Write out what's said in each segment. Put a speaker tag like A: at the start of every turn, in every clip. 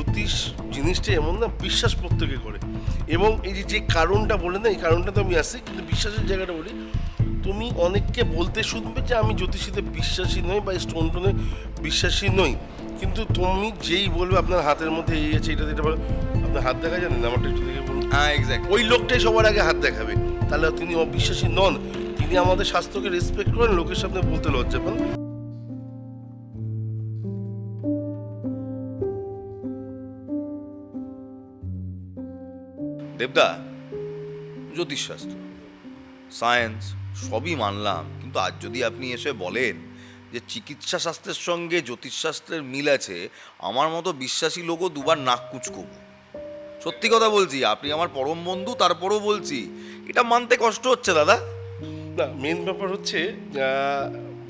A: জ্যোতিষ জিনিসটা এমন না বিশ্বাস প্রত্যেকে করে। এবং এই যে যে কারণটা বলে না এই কারণটা তো আমি আসি কিন্তু বিশ্বাসের জায়গাটা বলি তুমি অনেককে বলতে শুনবে যে আমি জ্যোতিষীতে বিশ্বাসী নই বা স্টোন টোনে বিশ্বাসী নই। কিন্তু তুমি যেই বলবে আপনার হাতের মধ্যে এই আছে এটা এটা আপনার হাত দেখা জানেন আমারটা একটু দেখে বলুন।
B: হ্যাঁ এক্স্যাক্ট
A: ওই লোকটাই সবার আগে হাত দেখাবে। তাহলে তিনি অবিশ্বাসী নন। তিনি আমাদের স্বাস্থ্যকে রেসপেক্ট করেন লোকের সামনে বলতে লজ্জা পান।
B: দেবদা, জ্যোতিষশাস্ত্র সায়েন্স সবই মানলাম, কিন্তু আজ যদি আপনি এসে বলেন যে চিকিৎসা শাস্ত্রের সঙ্গে জ্যোতিষশাস্ত্রের মিল আছে, আমার মতো বিশ্বাসী লোকও দুবার নাক কুচকবো। সত্যি কথা বলছি, আপনি আমার পরম বন্ধু, তারপরও বলছি, এটা মানতে কষ্ট হচ্ছে দাদা।
A: না মেন ব্যাপার হচ্ছে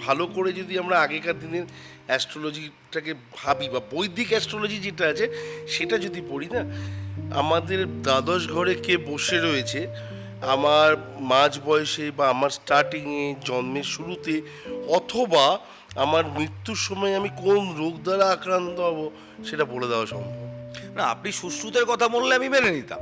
A: ভালো করে যদি আমরা আগেকার দিনের অ্যাস্ট্রোলজিটাকে ভাবি, বা বৈদিক অ্যাস্ট্রোলজি যেটা আছে, সেটা যদি পড়ি না আমাদের দ্বাদশ ঘরে কে বসে রয়েছে আমার মাঝ বয়সে বা আমার স্টার্টিংয়ে জন্মের শুরুতে অথবা আমার মৃত্যুর সময় আমি কোন রোগ দ্বারা আক্রান্ত হব সেটা বলে দেওয়া সম্ভব।
B: না আপনি সুশ্রুতের কথা বললে আমি মেনে নিতাম।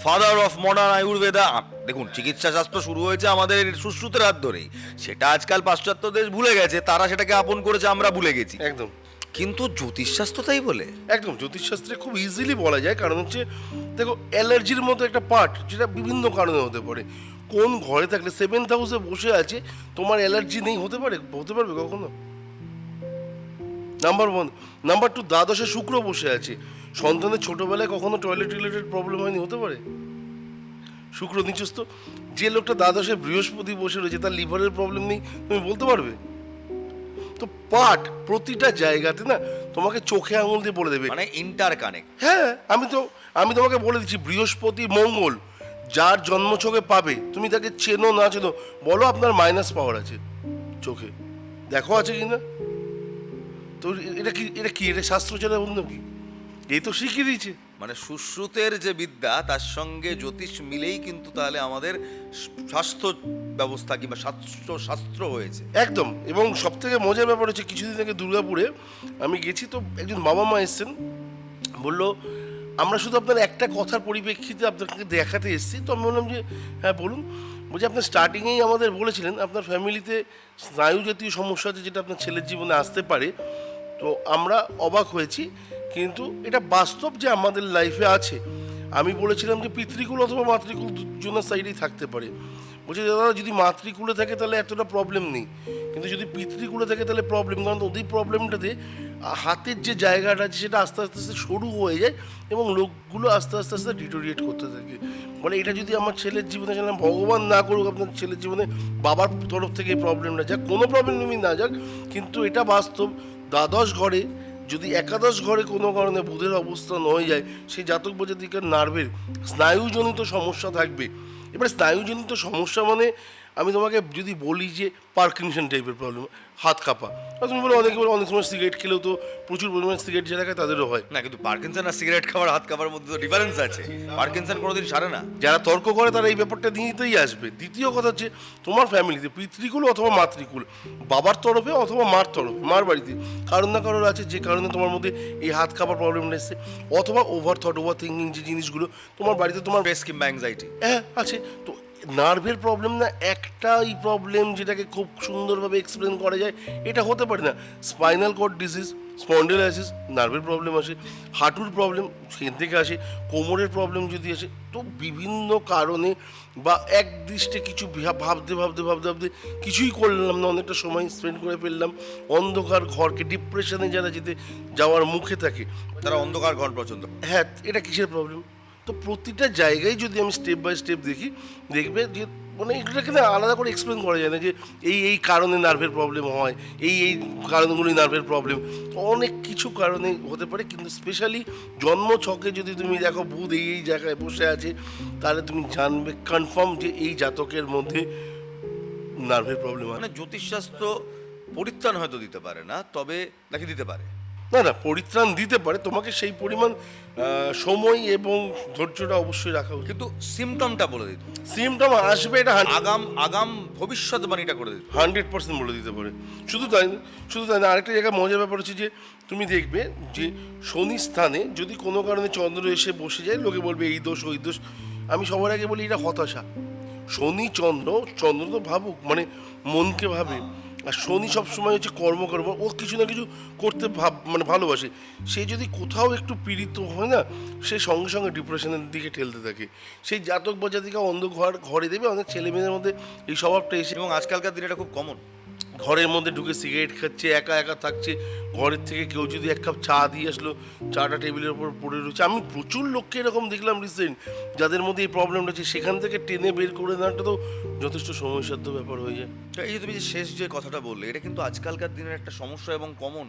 B: ফাদার অফ মডার্ন আয়ুর্বেদা দেখুন চিকিৎসা শাস্ত্র শুরু হয়েছে আমাদের সুশ্রুতের হাত ধরেই। সেটা আজকাল পাশ্চাত্য দেশ ভুলে গেছে তারা সেটাকে আপন করেছে আমরা ভুলে গেছি।
A: একদম।
B: কিন্তু জ্যোতিষশাস্ত্র তাই বলে?
A: একদম, জ্যোতিষশাস্ত্রে খুব ইজিলি বলা যায়। কারণ হচ্ছে, দেখো অ্যালার্জির মতো একটা পার্ট যেটা বিভিন্ন কারণে হতে পারে। কোন ঘরে থাকলে সেভেন্থ হাউসে বসে আছে, তোমার অ্যালার্জি নেই, হতে পারে? হতে পারবে কখনো? নাম্বার ওয়ান নাম্বার টু দ্বাদশে শুক্র বসে আছে। সন্তানের ছোটোবেলায় কখনো টয়লেট রিলেটেড প্রবলেম হয়নি, হতে পারে? শুক্র নিচস্ত যে লোকটা দ্বাদশে বৃহস্পতি বসে রয়েছে, তার লিভারের প্রবলেম নেই, তুমি বলতে পারবে? তো পার্ট প্রতিটা জায়গাতে না তোমাকে চোখে আঙুল দিয়ে বলে দেবে।
B: মানে ইন্টার কানেক্ট
A: হ্যাঁ আমি তো আমি তোমাকে বলে দিচ্ছি বৃহস্পতি মঙ্গল যার জন্মছকে পাবে তুমি তাকে চেনো না চেনো বলো আপনার মাইনাস পাওয়ার আছে চোখে। দেখো আছে কি না তো এটা কি এটা কি এটা শাস্ত্র ছাড়া অন্য কি? এই তো শিখিয়ে দিয়েছে।
B: মানে সুশ্রুতের যে বিদ্যা, তার সঙ্গে জ্যোতিষ মিলেই কিন্তু তাহলে আমাদের স্বাস্থ্য ব্যবস্থা কিংবা স্বাস্থ্য শাস্ত্র হয়েছে।
A: একদম। এবং সব থেকে মজার ব্যাপার হচ্ছে, কিছুদিন আগে দুর্গাপুরে আমি গেছি, তো একজন বাবা মা এসছেন। বলল, আমরা শুধু আপনার একটা কথার পরিপ্রেক্ষিতে আপনাকে দেখাতে এসেছি। তো আমি বললাম যে হ্যাঁ বলুন। বলছি, আপনার স্টার্টিংয়েই আমাদের বলেছিলেন, আপনার ফ্যামিলিতে স্নায়ু জাতীয় সমস্যা আছে, যেটা আপনার ছেলের জীবনে আসতে পারে। তো আমরা অবাক হয়েছি। কিন্তু এটা বাস্তব যে আমাদের লাইফে আছে। আমি বলেছিলাম যে পিতৃকুল অথবা মাতৃকুল দুজনের সাইডেই থাকতে পারে। বলছি, দাদা, যদি মাতৃকুলে থাকে তাহলে এতটা প্রবলেম নেই। কিন্তু যদি পিতৃকুলে থাকে তাহলে প্রবলেম কারণ ওদের প্রবলেমটাতে হাতের যে জায়গাটা আছে, সেটা আস্তে আস্তে আস্তে সরু হয়ে যায় এবং লোকগুলো আস্তে আস্তে আস্তে ডিটোরিয়েট করতে থাকে। বলে, এটা যদি আমার ছেলের জীবনে জানলাম ভগবান না করুক, আপনার ছেলের জীবনে বাবার তরফ থেকে প্রবলেমটা যাক, কোনো প্রবলেমই না যাক। কিন্তু এটা বাস্তব, দ্বাদশ ঘরে যদি একাদশ ঘরে কোনো কারণে বুধের অবস্থান হয়ে যায়, সেই জাতক বোঝাতিকার নার্ভের স্নায়ুজনিত সমস্যা থাকবে। এবার স্নায়ুজনিত সমস্যা মানে আমি তোমাকে যদি বলি যে পার্কিনসন টাইপের প্রবলেম হাত কাঁপা। তুমি বলো অনেকে বলো অনেক সময় সিগারেট খেলেও তো প্রচুর পরিমাণে সিগারেট যারা খায় তাদেরও হয়।
B: না কিন্তু পার্কিনসন আর সিগারেট খাওয়ার হাত খাবার মধ্যে তো ডিফারেন্স আছে। পার্কিনসন কোনোদিন সারে না।
A: যারা তর্ক করে তারা এই ব্যাপারটা নিতেই আসবে। দ্বিতীয় কথা হচ্ছে তোমার ফ্যামিলিতে পিতৃকুল অথবা মাতৃকুল বাবার তরফে অথবা মার তরফে মার বাড়িতে কারণ না কারোর আছে যে কারণে তোমার মধ্যে এই হাত খাবার প্রবলেমটা এসছে। অথবা ওভার থট ওভার থিঙ্কিং যে জিনিসগুলো তোমার বাড়িতে তোমার
B: স্ট্রেস কিংবা অ্যাংজাইটি
A: হ্যাঁ আছে। তো নার্ভের প্রবলেম না, একটাই প্রবলেম যেটাকে খুব সুন্দরভাবে এক্সপ্লেন করা যায়, এটা হতে পারে না। স্পাইনাল কর্ড ডিজিজ স্পন্ডেলাইসিস নার্ভের প্রবলেম আসে, হাঁটুর প্রবলেম সেখান থেকে আসে, কোমরের প্রবলেম যদি আসে, তো বিভিন্ন কারণে বা এক দৃষ্টে কিছু ভাবতে ভাবতে ভাবতে ভাবতে কিছুই করলাম না, অনেকটা সময় স্পেন্ড করে ফেললাম। অন্ধকার ঘরকে ডিপ্রেশনে যারা যেতে, যাওয়ার মুখে থাকে,
B: তারা অন্ধকার ঘর পছন্দ
A: হ্যাঁ এটা কিসের প্রবলেম তো প্রতিটা জায়গায় যদি আমি স্টেপ বাই স্টেপ দেখি, দেখবে যে মানে এগুলোকে না আলাদা করে এক্সপ্লেন করা যায় না যে এই এই কারণে নার্ভের প্রবলেম হয়, এই এই কারণগুলি নার্ভের প্রবলেম অনেক কিছু কারণে হতে পারে, কিন্তু স্পেশালি জন্ম ছকে যদি তুমি দেখো বুধ এই এই জায়গায় বসে আছে, তাহলে তুমি জানবে কনফার্ম যে এই জাতকের মধ্যে নার্ভের প্রবলেম আছে
B: মানে জ্যোতিষশাস্ত্র পরিত্রাণ হয়তো দিতে পারে না, তবে নাকি দিতে পারে?
A: না না পরিত্রাণ দিতে পারে তোমাকে সেই পরিমাণ সময় এবং ধৈর্যটা অবশ্যই রাখা উচিত।
B: কিন্তু সিমটমটা বলে দিত
A: সিমটম আসবে এটা
B: আগাম আগাম ভবিষ্যৎবাণীটা করে দিত
A: হান্ড্রেড পার্সেন্ট বলে দিতে পারে। শুধু তাই শুধু তাই না আরেকটা জায়গায় মজার ব্যাপার হচ্ছে যে তুমি দেখবে যে শনি স্থানে যদি কোনো কারণে চন্দ্র এসে বসে যায় লোকে বলবে এই দোষ ওই দোষ। আমি সবার আগে বলি এটা হতাশা। শনি চন্দ্র চন্দ্র তো ভাবুক মানে মনকে ভাবে। আর শনি সবসময় হচ্ছে কর্ম কর্মকর্ম ও কিছু না কিছু করতে ভাব মানে ভালোবাসে। সে যদি কোথাও একটু পীড়িত হয় না, সে সঙ্গে সঙ্গে ডিপ্রেশনের দিকে ঠেলতে থাকে। সেই জাতক বা জাতিকা অন্ধ ঘর ঘরে দেবে অনেক ছেলে মেয়েদের মধ্যে এই স্বভাবটা এসে
B: এবং আজকালকার দিনে এটা খুব কমন
A: ঘরের মধ্যে ঢুকে সিগারেট খাচ্ছে, একা একা থাকছে, ঘরের থেকে কেউ যদি এক কাপ চা দিয়ে আসলো, চাটা টেবিলের উপর পড়ে রয়েছে। আমি প্রচুর লোককে এরকম দেখলাম রিসেন্ট যাদের মধ্যে এই প্রবলেমটা আছে, সেখান থেকে টেনে বের করে নেওয়াটা তো যথেষ্ট সময়সাধ্য ব্যাপার হয়ে যায়।
B: এই যে তুমি যে শেষ যে কথাটা বললে, এটা কিন্তু আজকালকার দিনের একটা সমস্যা এবং কমন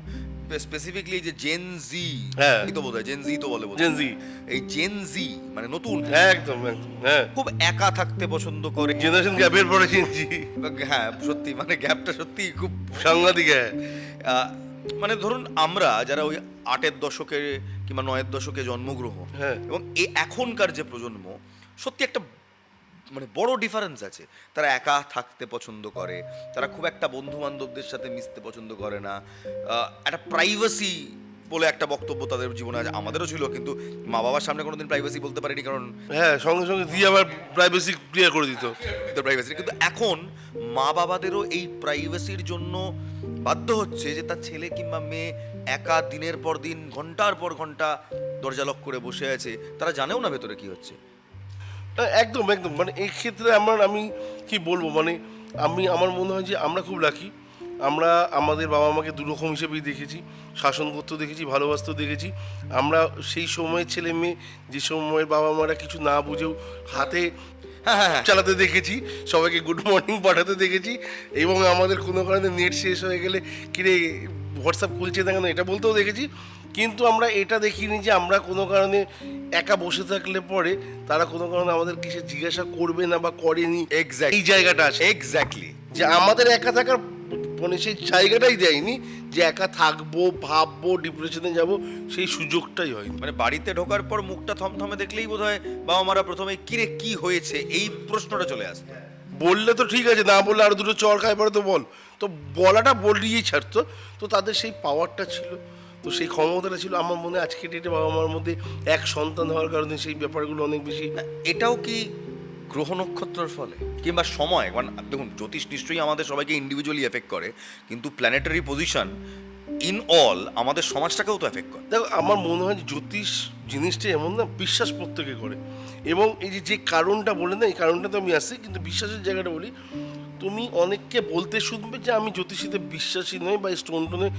B: স্পেসিফিকলি যে জেন জি
A: হ্যাঁ।
B: তো বোধ হয় জেন জি তো বলে।
A: Gen Z।
B: এই জেন জি মানে নতুন
A: একদম একদম হ্যাঁ
B: খুব একা থাকতে পছন্দ করে
A: জেনারেশন গ্যাপের পরে চিনছি
B: হ্যাঁ সত্যি মানে গ্যাপটা সত্যি খুব
A: সাংঘাতিক হ্যাঁ
B: মানে ধরুন আমরা যারা ওই আটের দশকে কিংবা নয়ের দশকে জন্মগ্রহণ
A: হ্যাঁ।
B: এবং এ এখনকার যে প্রজন্ম সত্যি একটা মানে বড় ডিফারেন্স আছে। তারা একা থাকতে পছন্দ করে তারা খুব একটা বন্ধু বান্ধবদের সাথে মিশতে পছন্দ করে না। একটা প্রাইভেসি বলে একটা বক্তব্য তাদের জীবনে আছে আমাদেরও ছিল কিন্তু মা বাবার সামনে কোনোদিন প্রাইভেসি বলতে পারিনি কারণ
A: হ্যাঁ সঙ্গে সঙ্গে দিয়ে আবার প্রাইভেসি ক্লিয়ার করে দিত।
B: প্রাইভেসি কিন্তু এখন মা বাবাদেরও এই প্রাইভেসির জন্য বাধ্য হচ্ছে যে তার ছেলে কিংবা মেয়ে একা দিনের পর দিন ঘণ্টার পর ঘণ্টা দরজা লক করে বসে আছে। তারা জানেও না ভেতরে কি হচ্ছে।
A: একদম একদম। মানে এই ক্ষেত্রে আমার আমি কি বলব? মানে আমি আমার মনে হয় যে আমরা খুব লাকি আমরা আমাদের বাবা মাকে দুরকম হিসেবেই দেখেছি। শাসন করতেও দেখেছি ভালোবাসতেও দেখেছি। আমরা সেই সময়ের ছেলে মেয়ে যে সময়ের বাবা মারা কিছু না বুঝেও হাতে
B: হ্যাঁ হ্যাঁ হ্যাঁ।
A: চালাতে দেখেছি সবাইকে গুড মর্নিং পাঠাতে দেখেছি এবং আমাদের কোনো কারণে নেট শেষ হয়ে গেলে কিরে হোয়াটসঅ্যাপ খুলছে না কেন? এটা বলতেও দেখেছি। কিন্তু আমরা এটা দেখিনি যে আমরা কোনো কারণে একা বসে থাকলে পরে তারা কোনো কারণে আমাদের কিছু জিজ্ঞাসা করবে না বা করেনি।
B: Exactly.
A: এই জায়গাটা আছে।
B: এক্স্যাক্টলি
A: যে আমাদের একা থাকার মানে সেই জায়গাটাই দেয়নি যে একা থাকব ভাববো ডিপ্রেশনে যাব সেই সুযোগটাই হয়নি।
B: মানে বাড়িতে ঢোকার পর মুখটা থমথমে দেখলেই বোধ হয় বাবা মারা প্রথমে কিরে কি হয়েছে? এই প্রশ্নটা চলে আসতো।
A: বললে তো ঠিক আছে না বললে আর দুটো চর খায় পরে তো বল। তো বলাটা বলিয়েই ছাড়তো। তো তাদের সেই পাওয়ারটা ছিল। তো সেই ক্ষমতাটা ছিল আমার মনে হয় আজকে ডেটে বাবা মার মধ্যে এক সন্তান হওয়ার কারণে সেই ব্যাপারগুলো অনেক বেশি
B: এটাও কি গ্রহ নক্ষত্রের ফলে? কিংবা সময়? কারণ দেখুন জ্যোতিষ নিশ্চয়ই আমাদের সবাইকে ইন্ডিভিজুয়ালি এফেক্ট করে কিন্তু প্ল্যানেটারি পজিশন ইন অল আমাদের সমাজটাকেও তো এফেক্ট করে।
A: দেখো আমার মনে হয় যে জ্যোতিষ জিনিসটা এমন না বিশ্বাস প্রত্যেকে করে। এবং এই যে যে কারণটা বলে না এই কারণটা তো আমি আসি কিন্তু বিশ্বাসের জায়গাটা বলি তুমি অনেককে বলতে শুনবে যে আমি জ্যোতিষীতে বিশ্বাসী নই বা স্টোন টোনে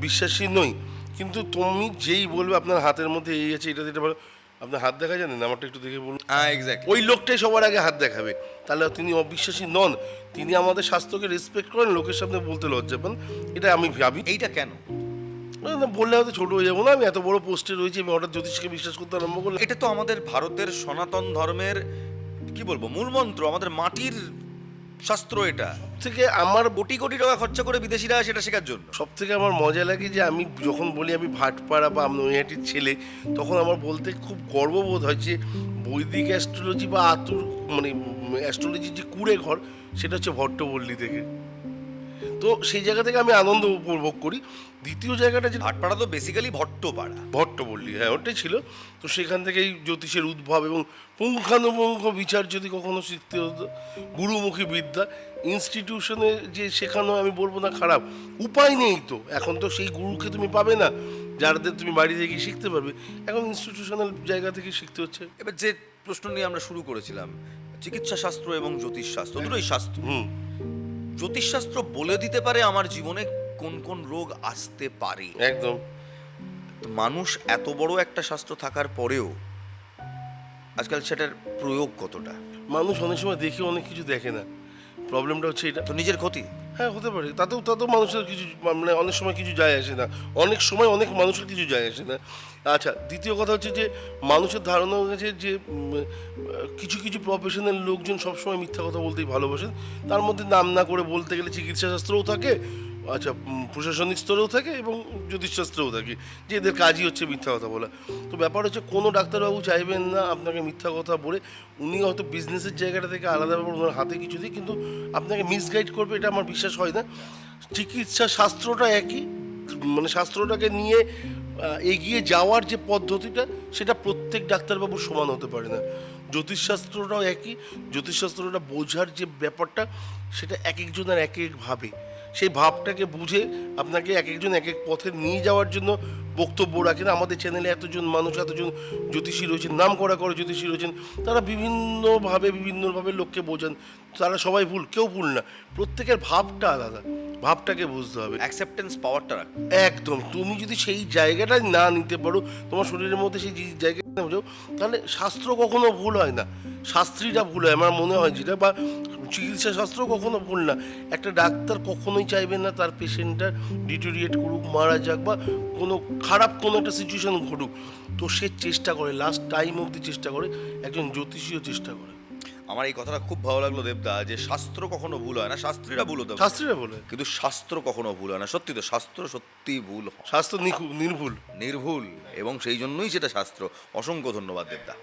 A: বিশ্বাসী নই। কিন্তু তুমি যেই বলবে আপনার হাতের মধ্যে এই আছে এটা এটা আপনার হাত দেখা জানেন আমারটা একটু দেখে বলুন।
B: হ্যাঁ এক্স্যাক্টলি
A: ওই লোকটাই সবার আগে হাত দেখাবে। তাহলে তিনি অবিশ্বাসী নন। তিনি আমাদের স্বাস্থ্যকে রেসপেক্ট করেন লোকের সামনে বলতে লজ্জা পান। এটা আমি ভাবি।
B: এইটা কেন?
A: না, বললে হয়তো ছোট হয়ে যাব না। আমি এত বড় পোস্টে রয়েছি আমি হঠাৎ জ্যোতিষকে বিশ্বাস করতে আরম্ভ করলাম।
B: এটা তো আমাদের ভারতের সনাতন ধর্মের কি বলব মূলমন্ত্র আমাদের মাটির শাস্ত্র এটা।
A: থেকে আমার
B: কোটি কোটি টাকা খরচা করে বিদেশিরা সেটা শেখার জন্য।
A: সব থেকে আমার মজা লাগে যে আমি যখন বলি আমি ভাটপাড়া বা নৈহাটির ছেলে, তখন আমার বলতে খুব গর্ববোধ হয় যে বৈদিক অ্যাস্ট্রোলজি বা আতুর মানে অ্যাস্ট্রোলজির যে কুড়ে ঘর, সেটা হচ্ছে ভট্টপল্লী থেকে। তো সেই জায়গা থেকে আমি আনন্দ উপভোগ করি। দ্বিতীয় জায়গাটা যে
B: ভাটপাড়া তো বেসিক্যালি ভট্টপাড়া।
A: ভট্টপল্লী হ্যাঁ ওটাই ছিল। তো সেখান থেকেই জ্যোতিষের উদ্ভব এবং পুঙ্খানুপুঙ্খ বিচার যদি কখনো শিখতে হতো গুরুমুখী বিদ্যা ইনস্টিটিউশনে যে শেখানো আমি বলব না খারাপ। উপায় নেই তো। এখন তো সেই গুরুকে তুমি পাবে না যাদের তুমি বাড়িতে গিয়ে শিখতে পারবে। এখন ইনস্টিটিউশনাল জায়গা থেকে শিখতে হচ্ছে।
B: এবার যে প্রশ্ন নিয়ে আমরা শুরু করেছিলাম চিকিৎসা শাস্ত্র এবং জ্যোতিষ শাস্ত্র দুটোই শাস্ত্র।
A: হুম।
B: জ্যোতিষশাস্ত্র বলে দিতে পারে আমার জীবনে কোন কোন রোগ আসতে পারে।
A: একদম।
B: মানুষ এত বড় একটা শাস্ত্র থাকার পরেও আজকাল সেটার প্রয়োগ কতটা?
A: মানুষ অনেক সময় দেখে অনেক কিছু দেখে না। প্রবলেমটা হচ্ছে এটা।
B: তো নিজের ক্ষতি?
A: হ্যাঁ হতে পারে। তাতেও তাতেও মানুষের কিছু মানে অনেক সময় কিছু যায় আসে না। অনেক সময় অনেক মানুষের কিছু যায় আসে না। আচ্ছা দ্বিতীয় কথা হচ্ছে যে, মানুষের ধারণা হয়েছে যে কিছু কিছু প্রফেশনাল লোকজন সবসময় মিথ্যা কথা বলতেই ভালোবাসেন। তার মধ্যে নাম না করে বলতে গেলে চিকিৎসা শাস্ত্রও থাকে। আচ্ছা প্রশাসনিক স্তরেও থাকে এবং জ্যোতিষশাস্ত্রেও থাকে, যে এদের কাজই হচ্ছে মিথ্যা কথা বলা। তো ব্যাপার হচ্ছে, কোনো ডাক্তারবাবু চাইবেন না আপনাকে মিথ্যা কথা বলে, উনি হয়তো বিজনেসের জায়গাটা থেকে আলাদা ব্যাপার, ওনার হাতে কিছু দিই কিন্তু আপনাকে মিসগাইড করবে, এটা আমার বিশ্বাস হয় না। চিকিৎসা শাস্ত্রটা একই মানে শাস্ত্রটাকে নিয়ে এগিয়ে যাওয়ার যে পদ্ধতিটা, সেটা প্রত্যেক ডাক্তারবাবুর সমান হতে পারে না। জ্যোতিষশাস্ত্রটাও একই, জ্যোতিষশাস্ত্রটা বোঝার যে ব্যাপারটা, সেটা এক একজনের এক একভাবে সেই ভাবটাকে বুঝে আপনাকে এক একজন এক এক পথে নিয়ে যাওয়ার জন্য বক্তব্য রাখেন। আমাদের চ্যানেলে এতজন মানুষ এতজন জ্যোতিষী রয়েছেন নাম করা করে জ্যোতিষী রয়েছেন তারা বিভিন্নভাবে বিভিন্নভাবে লোককে বোঝান। তারা সবাই ভুল কেউ ভুল না। প্রত্যেকের ভাবটা আলাদা। ভাবটাকে বুঝতে হবে।
B: অ্যাকসেপ্টেন্স পাওয়ারটা রাখ।
A: একদম। তুমি যদি সেই জায়গাটা না নিতে পারো তোমার শরীরের মধ্যে সেই যে জায়গাটা না বোঝো তাহলে শাস্ত্র কখনো ভুল হয় না। শাস্ত্রীটা ভুল হয়। আমার মনে হয় যেটা বা চিকিৎসা শাস্ত্র কখনো ভুল না। একটা ডাক্তার কখনোই চাইবেন না তার পেশেন্টটা ডিটোরিয়েট করুক মারা যাক বা কোনো খারাপ কোনো একটা সিচুয়েশন ঘটুক। তো সে চেষ্টা করে লাস্ট টাইম অবধি চেষ্টা করে একজন জ্যোতিষীও চেষ্টা করে।
B: আমার এই কথাটা খুব ভালো লাগল দেবদা যে শাস্ত্র কখনো ভুল হয় না শাস্ত্রীরা ভুল হতে।
A: শাস্ত্রীরা বলে।
B: কিন্তু শাস্ত্র কখনো ভুল হয় না সত্যি তো শাস্ত্র সত্যি ভুল হয়।
A: শাস্ত্র নির্ভুল।
B: নির্ভুল এবং সেই জন্যই সেটা শাস্ত্র। অসংখ্য ধন্যবাদ দেবদা।